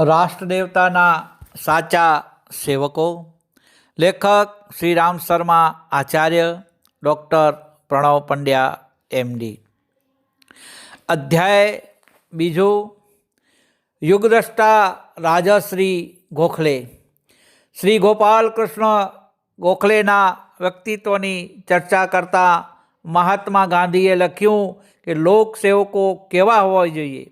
રાષ્ટ્રદેવતાના સાચા સેવકો, લેખક શ્રી રામ શર્મા આચાર્ય ડૉક્ટર પ્રણવ પંડ્યા એમડી અધ્યાય બીજું, યુગદ્રષ્ટા રાજશ્રી ગોખલે. શ્રી ગોપાલ કૃષ્ણ ગોખલેના વ્યક્તિત્વની ચર્ચા કરતા મહાત્મા ગાંધીએ લખ્યું કે લોકસેવકો કેવા હોવા જોઈએ?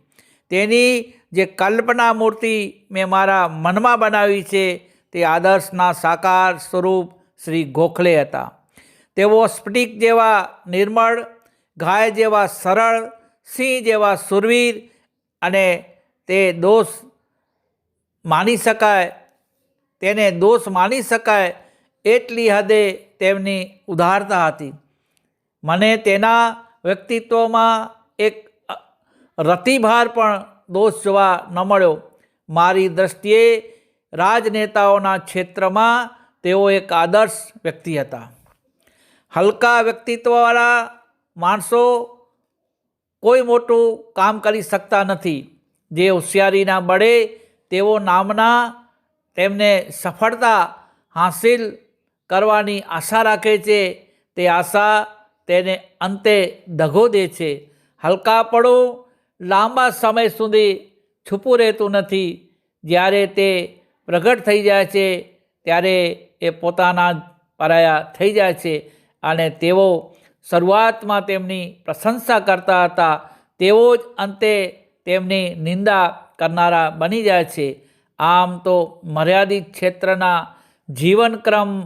તેની જે કલ્પના મૂર્તિ મેં મારા મનમાં બનાવી છે, તે આદર્શના સાકાર સ્વરૂપ શ્રી ગોખલે હતા. તેઓ સ્ફટિક જેવા નિર્મળ ગાય જેવા સરળ, સિંહ જેવા સુરવીર અને તે દોષ માની શકાય, તેને દોષ માની શકાય એટલી હદે તેમની ઉદારતા હતી. મને તેના વ્યક્તિત્વમાં એક રતિભાર પણ દોષ જોવા ન મળ્યો. મારી દૃષ્ટિએ રાજનેતાઓના ક્ષેત્રમાં તેઓ એક આદર્શ વ્યક્તિ હતા. હલકા વ્યક્તિત્વવાળા માણસો કોઈ મોટું કામ કરી શકતા નથી. જે હોશિયારીના બળે તેઓ નામના તેમને સફળતા હાંસિલ કરવાની આશા રાખે છે. તે આશા તેને અંતે દગો દે છે. હલકાપણું લાંબા સમય સુધી છૂપું રહેતું નથી. જ્યારે તે પ્રગટ થઈ જાય છે, ત્યારે એ પોતાના પરાયા થઈ જાય છે અને તેઓ શરૂઆતમાં તેમની પ્રશંસા કરતા હતા. તેઓ જ અંતે તેમની નિંદા કરનારા બની જાય છે. આમ તો મર્યાદિત ક્ષેત્રના જીવનક્રમ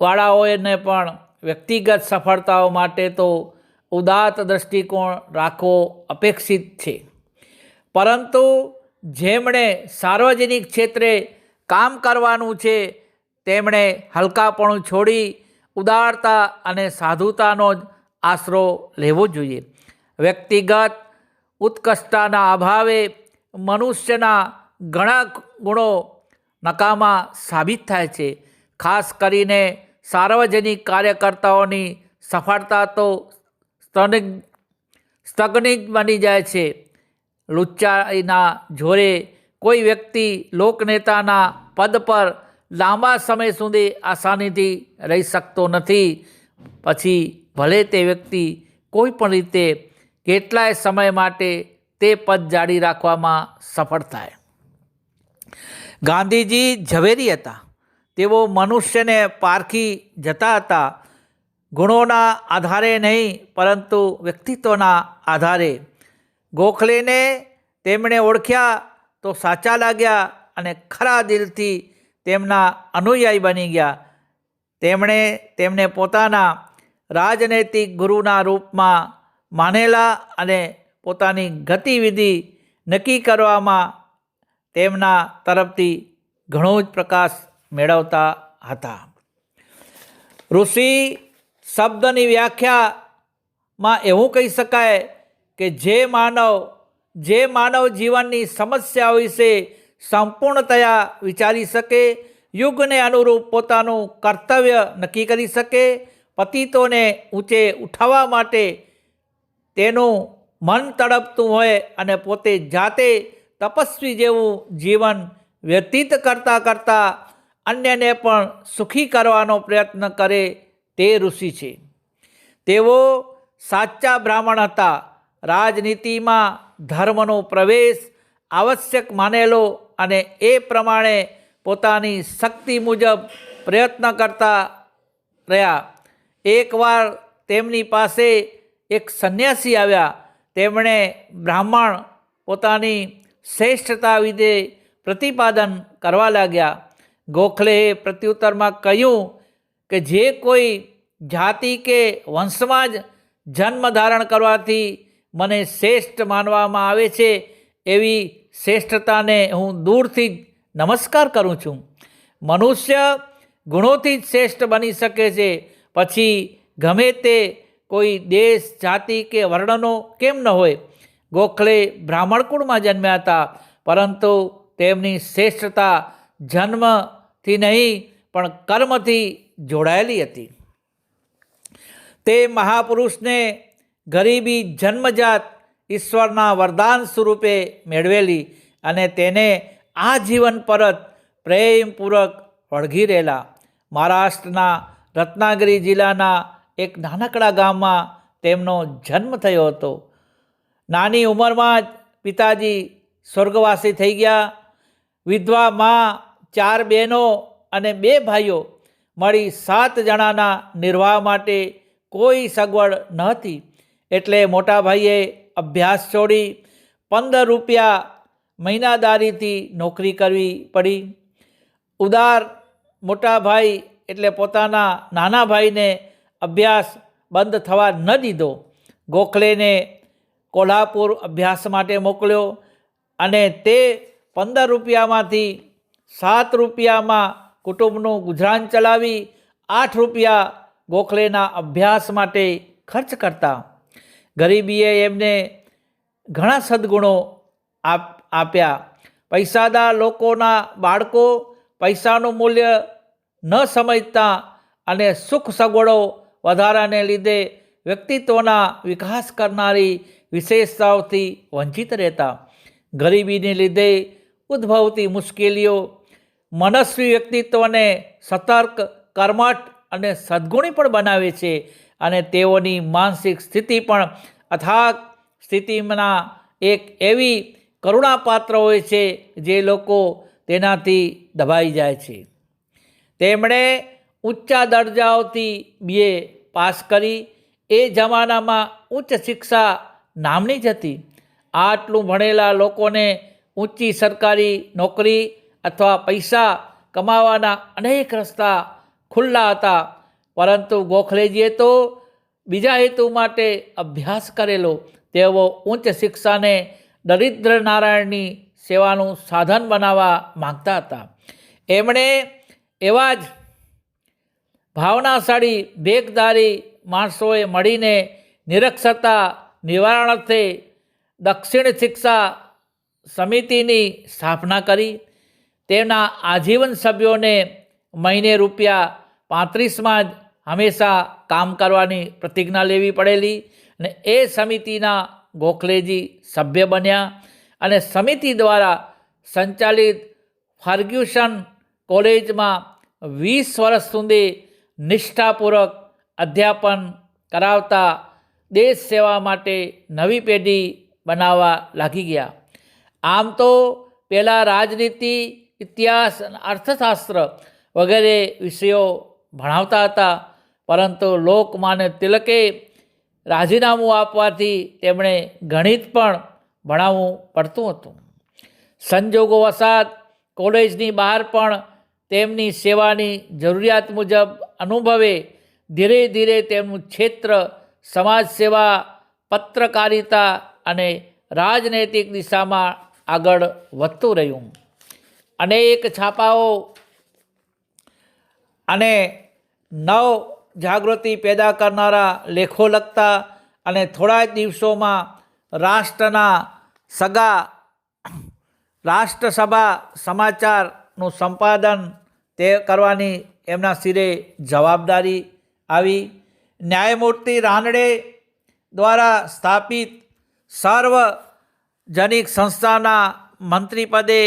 વાળાઓને પણ વ્યક્તિગત સફળતાઓ માટે તો ઉદાત્ત દૃષ્ટિકોણ રાખવો અપેક્ષિત છે. પરંતુ જેમણે સાર્વજનિક ક્ષેત્રે કામ કરવાનું છે, તેમણે હલકાપણું છોડી ઉદારતા અને સાધુતાનો જ આશરો લેવો જોઈએ. વ્યક્તિગત ઉત્કૃષ્ટતાના અભાવે મનુષ્યના ઘણા ગુણો નકામા સાબિત થાય છે. ખાસ કરીને સાર્વજનિક કાર્યકર્તાઓની સફળતા તો સ્તનિગ સ્તગનિક બની જાય છે. લુચ્ચાઈના જોરે કોઈ વ્યક્તિ લોકનેતાના પદ પર લાંબા સમય સુધી આસાનીથી રહી શકતો નથી. પછી ભલે તે વ્યક્તિ કોઈ પણ રીતે કેટલાય સમય માટે તે પદ જાળી રાખવામાં સફળ થાય. ગાંધીજી ઝવેરી હતા. તેઓ મનુષ્યને પારખી જતા હતા. ગુણોના આધારે નહીં, પરંતુ વ્યક્તિત્વના આધારે. ગોખલેને તેમણે ઓળખ્યા તો સાચા લાગ્યા અને ખરા દિલથી તેમના અનુયાયી બની ગયા. તેમણે તેમને પોતાના રાજનૈતિક ગુરુના રૂપમાં માનેલા અને પોતાની ગતિવિધિ નક્કી કરવામાં તેમના તરફથી ઘણો જ પ્રકાશ મેળવતા હતા. ઋષિ શબ્દની વ્યાખ્યામાં એવું કહી શકાય કે જે માનવ જે માનવ જીવનની સમસ્યાઓ વિશે સંપૂર્ણતયા વિચારી શકે, યુગને અનુરૂપ પોતાનું કર્તવ્ય નક્કી કરી શકે, પતિતોને ઊંચે ઉઠાવવા માટે તેનું મન તડપતું હોય અને પોતે જાતે તપસ્વી જેવું જીવન વ્યતીત કરતાં કરતાં અન્યને પણ સુખી કરવાનો પ્રયત્ન કરે તે ઋષિ છે. તેઓ સાચા બ્રાહ્મણ હતા. રાજનીતિમાં ધર્મનો પ્રવેશ આવશ્યક માનેલો અને એ પ્રમાણે પોતાની શક્તિ મુજબ પ્રયત્ન કરતા રહ્યા. એકવાર તેમની પાસે એક સંન્યાસી આવ્યા. તેમણે બ્રાહ્મણ પોતાની શ્રેષ્ઠતા વિશે પ્રતિપાદન કરવા લાગ્યા. ગોખલેએ પ્રત્યુત્તરમાં કહ્યું કે જે કોઈ જાતિ કે વંશમાં જ જન્મ ધારણ કરવાથી મને શ્રેષ્ઠ માનવામાં આવે છે એવી શ્રેષ્ઠતાને હું દૂરથી જ નમસ્કાર કરું છું. મનુષ્ય ગુણોથી જ શ્રેષ્ઠ બની શકે છે. પછી ગમે તે કોઈ દેશ, જાતિ કે વર્ણનો કેમ ન હોય, ગોખલે બ્રાહ્મણ કુળમાં જન્મ્યા હતા, પરંતુ તેમની શ્રેષ્ઠતા જન્મથી નહીં, પણ કર્મથી જોડાયેલી હતી. તે મહાપુરુષને ગરીબી જન્મજાત ઈશ્વરના વરદાન સ્વરૂપે મેળવેલી અને તેને આ જીવન પરત પ્રેમપૂર્વક વળગી રહેલા. મહારાષ્ટ્રના રત્નાગિરી જિલ્લાના એક નાનકડા ગામમાં તેમનો જન્મ થયો હતો. નાની ઉંમરમાં જ પિતાજી સ્વર્ગવાસી થઈ ગયા. વિધવા માં, ચાર બહેનો અને બે ભાઈઓ મળી સાત જણાના નિર્વાહ માટે કોઈ સગવડ ન હતી એટલે મોટા ભાઈએ અભ્યાસ છોડી પંદર રૂપિયા મહિનાદારીથી નોકરી કરવી પડી. ઉદાર મોટા ભાઈ એટલે પોતાના નાના ભાઈને અભ્યાસ બંધ થવા ન દીધો. ગોખલેને કોલ્હાપુર અભ્યાસ માટે મોકલ્યો અને તે પંદર રૂપિયામાંથી સાત રૂપિયામાં કુટુંબનું ગુજરાન ચલાવી આઠ રૂપિયા ગોખલેના અભ્યાસ માટે ખર્ચ કરતા. ગરીબીએ એમને ઘણા સદગુણો આપ, આપ્યા. પૈસાદાર લોકોના બાળકો પૈસાનું મૂલ્ય ન સમજતા અને સુખ સગવડો વધારાને લીધે વ્યક્તિત્વના વિકાસ કરનારી વિશેષતાઓથી વંચિત રહેતા. ગરીબીને લીધે ઉદ્ભવતી મુશ્કેલીઓ, મનસ્વી વ્યક્તિત્વને સતર્ક, કર્મઠ અને સદ્ગુણી પણ બનાવે છે અને તેઓની માનસિક સ્થિતિ પણ અથાગ સ્થિતિમાં એક એવી કરુણાપાત્ર હોય છે જે લોકો તેનાથી દબાઈ જાય છે. તેમણે ઊંચા દરજાઓથી બીએ પાસ કરી. એ જમાનામાં ઉચ્ચ શિક્ષા નામની જ હતી. આટલું ભણેલા લોકોને ઊંચી સરકારી નોકરી અથવા પૈસા કમાવાના અનેક રસ્તા ખુલ્લા હતા પરંતુ ગોખલેજીએ તો બીજા હેતુ માટે અભ્યાસ કરેલો. તેઓ ઉચ્ચ શિક્ષાને દરિદ્ર નારાયણની સેવાનું સાધન બનાવવા માગતા હતા. એમણે એવા જ ભાવનાશાળી, ભેગદારી માણસોએ મળીને નિરક્ષરતા નિવારણ દક્ષિણ શિક્ષા સમિતિની સ્થાપના કરી. તેના આજીવન સભ્યોને મહિને રૂપિયા પાંત્રીસમાં જ હંમેશા કામ કરવાની પ્રતિજ્ઞા લેવી પડેલી અને એ સમિતિના ગોખલેજી સભ્ય બન્યા અને સમિતિ દ્વારા સંચાલિત ફર્ગ્યુસન કોલેજમાં વીસ વર્ષ સુધી નિષ્ઠાપૂર્વક અધ્યાપન કરાવતા દેશ સેવા માટે નવી પેઢી બનાવવા લાગી ગયા. આમ તો પહેલાં રાજનીતિ, ઇતિહાસ અને અર્થશાસ્ત્ર વગેરે વિષયો ભણાવતા હતા, પરંતુ લોકમાન્ય તિલકે રાજીનામું આપવાથી તેમણે ગણિત પણ ભણાવવું પડતું હતું. સંજોગો વસાત કોલેજની બહાર પણ તેમની સેવાની જરૂરિયાત મુજબ અનુભવે ધીરે ધીરે તેમનું ક્ષેત્ર સમાજ સેવા પત્રકારિતા અને રાજનૈતિક દિશામાં આગળ વધતું રહ્યું. અનેક છાપાઓ અને નવ જાગૃતિ પેદા કરનારા લેખો લખતા અને થોડા જ દિવસોમાં રાષ્ટ્રના સગા રાષ્ટ્રસભા સમાચારનું સંપાદન તે કરવાની એમના સિરે જવાબદારી આવી. ન્યાયમૂર્તિ રાનડે દ્વારા સ્થાપિત સાર્વજનિક સંસ્થાના મંત્રીપદે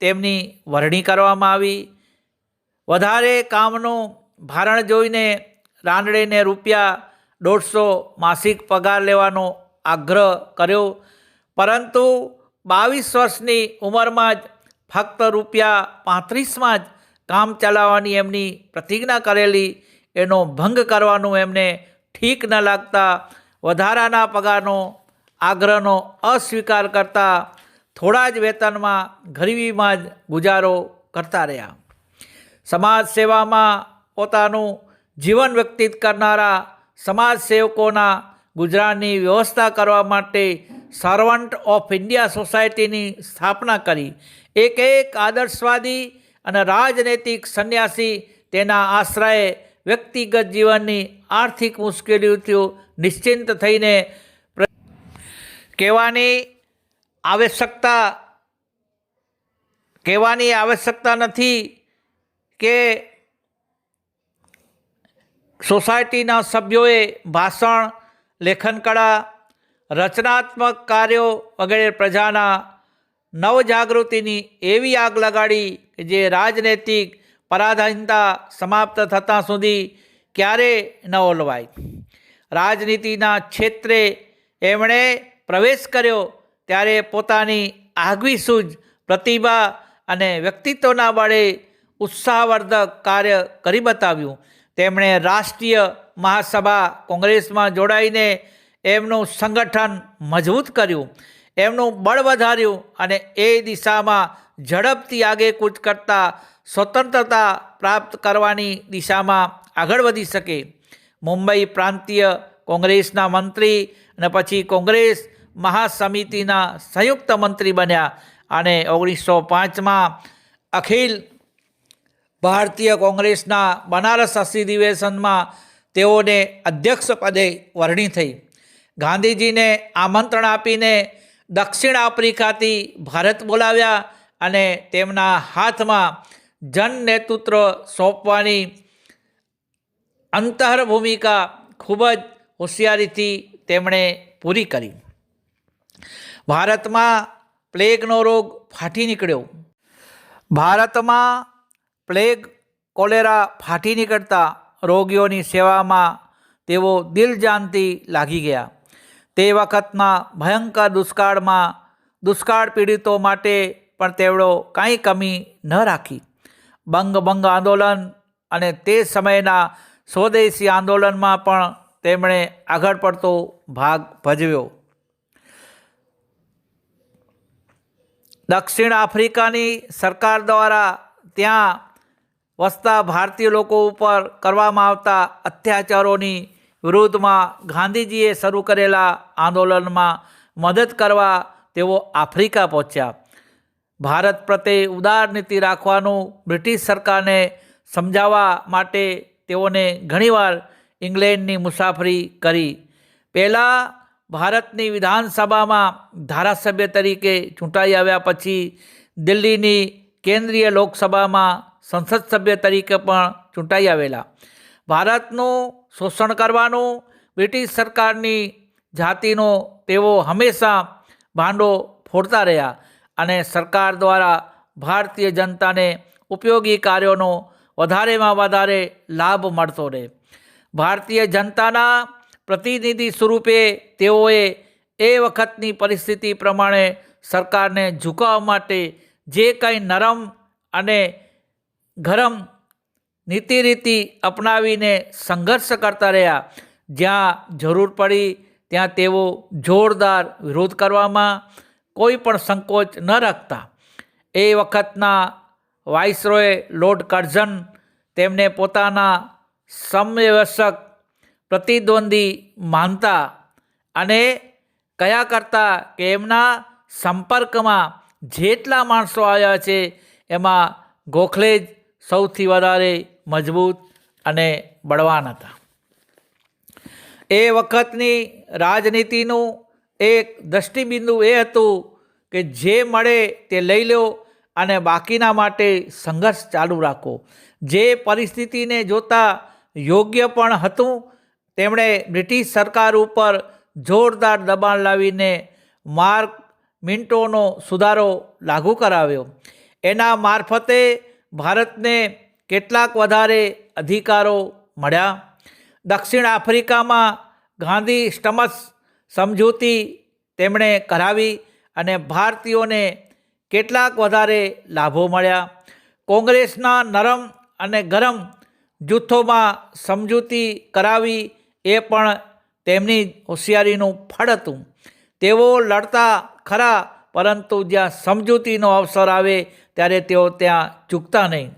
તેમની વરણી કરવામાં આવી. વધારે કામનું ભારણ જોઈને રાનડેને રૂપિયા દોઢસો માસિક પગાર લેવાનો આગ્રહ કર્યો. પરંતુ બાવીસ વર્ષની ઉંમરમાં જ ફક્ત રૂપિયા પાંત્રીસમાં જ કામ ચલાવવાની એમની પ્રતિજ્ઞા કરેલી, એનો ભંગ કરવાનું એમને ઠીક ન લાગતા વધારાના પગારનો આગ્રહનો અસ્વીકાર કરતા થોડા જ વેતનમાં ગરીબીમાં જ ગુજારો કરતા રહ્યા. સમાજ સેવામાં પોતાનું જીવન વ્યક્તિત કરનારા સમાજ સેવકોના ગુજરાતની વ્યવસ્થા કરવા માટે સર્વન્ટ ઓફ ઇન્ડિયા સોસાયટીની સ્થાપના કરી. એક એક આદર્શવાદી અને રાજનૈતિક સંન્યાસી તેના આશ્રયે વ્યક્તિગત જીવનની આર્થિક મુશ્કેલીઓથી નિશ્ચિંત થઈને કહેવાની આવશ્યકતા કહેવાની આવશ્યકતા નથી. કે સોસાયટીના સભ્યોએ ભાષણ, લેખનકળા, રચનાત્મક કાર્યો વગેરે પ્રજાના નવજાગૃતિની એવી આગ લગાડી કે જે રાજનૈતિક પરાધીનતા સમાપ્ત થતાં સુધી ક્યારે ન ઓલવાય. રાજનીતિના ક્ષેત્રે એમણે પ્રવેશ કર્યો ત્યારે પોતાની આગવી સૂઝ, પ્રતિભા અને વ્યક્તિત્વના બળે ઉત્સાહવર્ધક કાર્ય કરી બતાવ્યું. તેમણે રાષ્ટ્રીય મહાસભા કોંગ્રેસમાં જોડાઈને એમનું સંગઠન મજબૂત કર્યું. એમનું બળ વધાર્યું અને એ દિશામાં ઝડપથી આગેકૂચ કરતા સ્વતંત્રતા પ્રાપ્ત કરવાની દિશામાં આગળ વધી શકે. મુંબઈ પ્રાંતીય કોંગ્રેસના મંત્રી અને પછી કોંગ્રેસ મહાસમિતિના સંયુક્ત મંત્રી બન્યા અને ઓગણીસો પાંચમાં અખિલ ભારતીય કોંગ્રેસના બનારસ અધિવેશનમાં તેઓને અધ્યક્ષ પદે વરણી થઈ. ગાંધીજીને આમંત્રણ આપીને દક્ષિણ આફ્રિકાથી ભારત બોલાવ્યા અને તેમના હાથમાં જન નેતૃત્વ સોંપવાની અંતર ભૂમિકા ખૂબ જ હોશિયારીથી તેમણે પૂરી કરી. ભારતમાં પ્લેગનો રોગ ફાટી નીકળ્યો. ભારતમાં પ્લેગ કોલેરા ફાટી નીકળતા રોગીઓની સેવામાં તેઓ દિલજાનથી લાગી ગયા. તે વખતના ભયંકર દુષ્કાળમાં દુષ્કાળ પીડિતો માટે પણ તેવડો કાંઈ કમી ન રાખી. બંગ બંગ આંદોલન અને તે સમયના સ્વદેશી આંદોલનમાં પણ તેમણે આગળ પડતો ભાગ ભજવ્યો. દક્ષિણ આફ્રિકાની સરકાર દ્વારા ત્યાં વસતા ભારતીય લોકો ઉપર કરવામાં આવતા અત્યાચારોની વિરુદ્ધમાં ગાંધીજીએ શરૂ કરેલા આંદોલનમાં મદદ કરવા તેઓ આફ્રિકા પહોંચ્યા. ભારત પ્રત્યે ઉદાર નીતિ રાખવાનું બ્રિટિશ સરકારને સમજાવવા માટે તેઓને ઘણીવાર ઇંગ્લેન્ડની મુસાફરી કરી. પહેલાં ભારતની વિધાનસભામાં ધારાસભ્ય તરીકે ચૂંટાઈ આવ્યા પછી દિલ્હીની કેન્દ્રીય લોકસભામાં સંસદ સભ્ય તરીકે પણ ચૂંટાઈ આવેલા. ભારતનું શોષણ કરવાનું બ્રિટિશ સરકારની જાતિનો તેઓ હંમેશા ભાંડો ફોડતા રહ્યા અને સરકાર દ્વારા ભારતીય જનતાને ઉપયોગી કાર્યોનો વધારેમાં વધારે લાભ મળતો રહે. ભારતીય જનતાના પ્રતિનિધિ સ્વરૂપે તેઓએ એ વખતની પરિસ્થિતિ પ્રમાણે સરકારને ઝુકાવવા માટે જે કંઈ નરમ અને ગરમ નીતિ રીતિ અપનાવીને સંઘર્ષ કરતા રહ્યા. જ્યાં જરૂર પડી ત્યાં તેઓ જોરદાર વિરોધ કરવામાં કોઈ પણ સંકોચ ન રાખતા. એ વખતના વાઇસરોય લોર્ડ કર્ઝન તેમને પોતાના સમવ્યવસક પ્રતિદ્વંદી માનતા અને કયા કરતા કે એમના સંપર્કમાં જેટલા માણસો આવ્યા છે એમાં ગોખલે જ સૌથી વધારે મજબૂત અને બળવાન હતા. એ વખતની રાજનીતિનું એક દૃષ્ટિબિંદુ એ હતું કે જે મળે તે લઈ લો અને બાકીના માટે સંઘર્ષ ચાલુ રાખો. જે પરિસ્થિતિને જોતા યોગ્ય પણ હતું, તેમણે બ્રિટિશ સરકાર ઉપર જોરદાર દબાણ લાવીને માર્ક મિન્ટોનો સુધારો લાગુ કરાવ્યો. એના મારફતે ભારતને કેટલાક વધારે અધિકારો મળ્યા. દક્ષિણ આફ્રિકામાં ગાંધી સ્ટમસ સમજૂતી તેમણે કરાવી અને ભારતીયોને કેટલાક વધારે લાભો મળ્યા. કોંગ્રેસના નરમ અને ગરમ જૂથોમાં સમજૂતી કરાવી એ પણ તેમની હોશિયારીનું ફળ હતું. તેઓ લડતા ખરા, પરંતુ જ્યાં સમજૂતીનો અવસર આવે ત્યારે તેઓ ત્યાં ચૂકતા નહીં.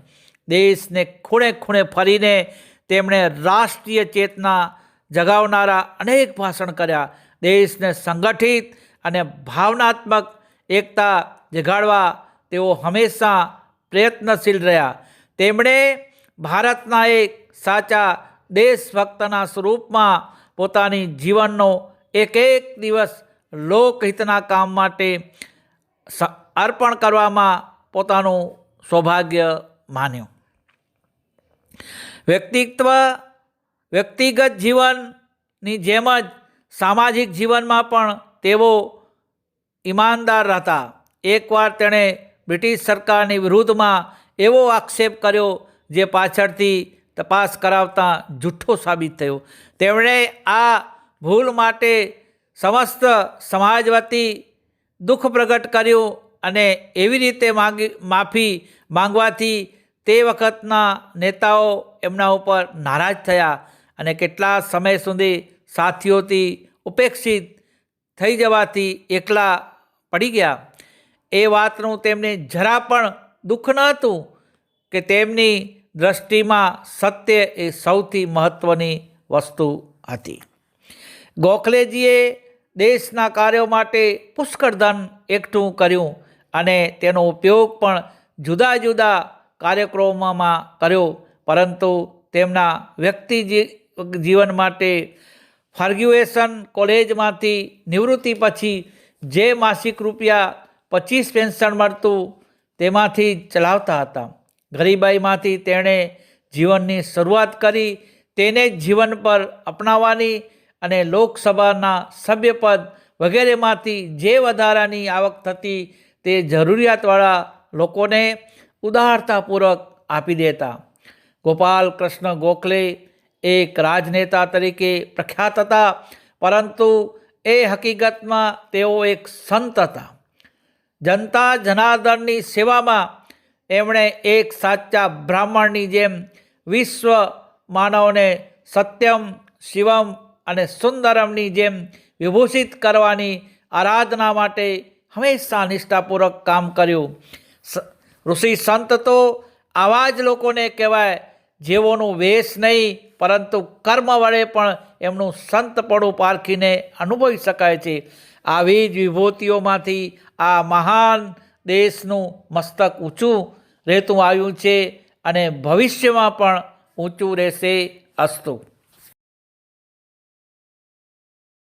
દેશને ખૂણે ખૂણે ફરીને તેમણે રાષ્ટ્રીય ચેતના જગાવનારા અનેક ભાષણ કર્યા. દેશને સંગઠિત અને ભાવનાત્મક એકતા જગાડવા તેઓ હંમેશા પ્રયત્નશીલ રહ્યા. તેમણે ભારતના એક સાચા દેશભક્તના સ્વરૂપમાં પોતાની જીવનનો એક એક દિવસ લોકહિતના કામ માટે અર્પણ કરવામાં પોતાનું સૌભાગ્ય માન્યું. વ્યક્તિત્વ, વ્યક્તિગત જીવનની જેમ જ સામાજિક જીવનમાં પણ તેઓ ઈમાનદાર હતા. એકવાર તેણે બ્રિટિશ સરકારની વિરુદ્ધમાં એવો આક્ષેપ કર્યો જે પાછળથી તપાસ કરાવતા જૂઠ્ઠો સાબિત થયો. તેમણે આ ભૂલ માટે સમસ્ત સમાજ વતી દુઃખ પ્રગટ કર્યું અને એવી રીતે માંગી, માફી માંગવાથી તે વખતના નેતાઓ એમના ઉપર નારાજ થયા અને કેટલા સમય સુધી સાથીઓથી ઉપેક્ષિત થઈ જવાથી એકલા પડી ગયા. એ વાતનું તેમને જરા પણ દુઃખ ન હતું કે તેમની દ્રષ્ટિમાં સત્ય એ સૌથી મહત્ત્વની વસ્તુ હતી. ગોખલેજીએ દેશના કાર્યો માટે પુષ્કળ ધન એકઠું કર્યું. અને તેનો ઉપયોગ પણ જુદા જુદા કાર્યક્રમોમાં કર્યો. પરંતુ તેમના વ્યક્તિ જીવન માટે ફર્ગ્યુએશન કોલેજમાંથી નિવૃત્તિ પછી જે માસિક રૂપિયા પચીસ પેન્શન મળતું તેમાંથી ચલાવતા હતા. ગરીબાઈમાંથી તેણે જીવનની શરૂઆત કરી તેને જ જીવન પર અપનાવવાની અને લોકસભાના સભ્યપદ વગેરેમાંથી જે વધારાની આવક થતી તે જરૂરિયાતવાળા લોકોને ઉદારતાપૂર્વક આપી દેતા. ગોપાલ કૃષ્ણ ગોખલે એક રાજનેતા તરીકે પ્રખ્યાત હતા, પરંતુ એ હકીકતમાં તેઓ એક સંત હતા. જનતા જનાર્દનની સેવામાં એમણે એક સાચા બ્રાહ્મણની જેમ વિશ્વ માનવને સત્યમ, શિવમ અને સુંદરમની જેમ વિભૂષિત કરવાની આરાધના માટે હંમેશા નિષ્ઠાપૂર્વક કામ કર્યું. ઋષિ સંત તો આવા જ લોકોને કહેવાય, જેઓનું વેશ નહીં, પરંતુ કર્મ વડે પણ એમનું સંતપણું પારખીને અનુભવી શકાય છે. આવી જ વિભૂતિઓમાંથી આ મહાન દેશનું મસ્તક ઊંચું રહેતું આવ્યું છે અને ભવિષ્યમાં પણ ઊંચું રહેશે અસ્તુ.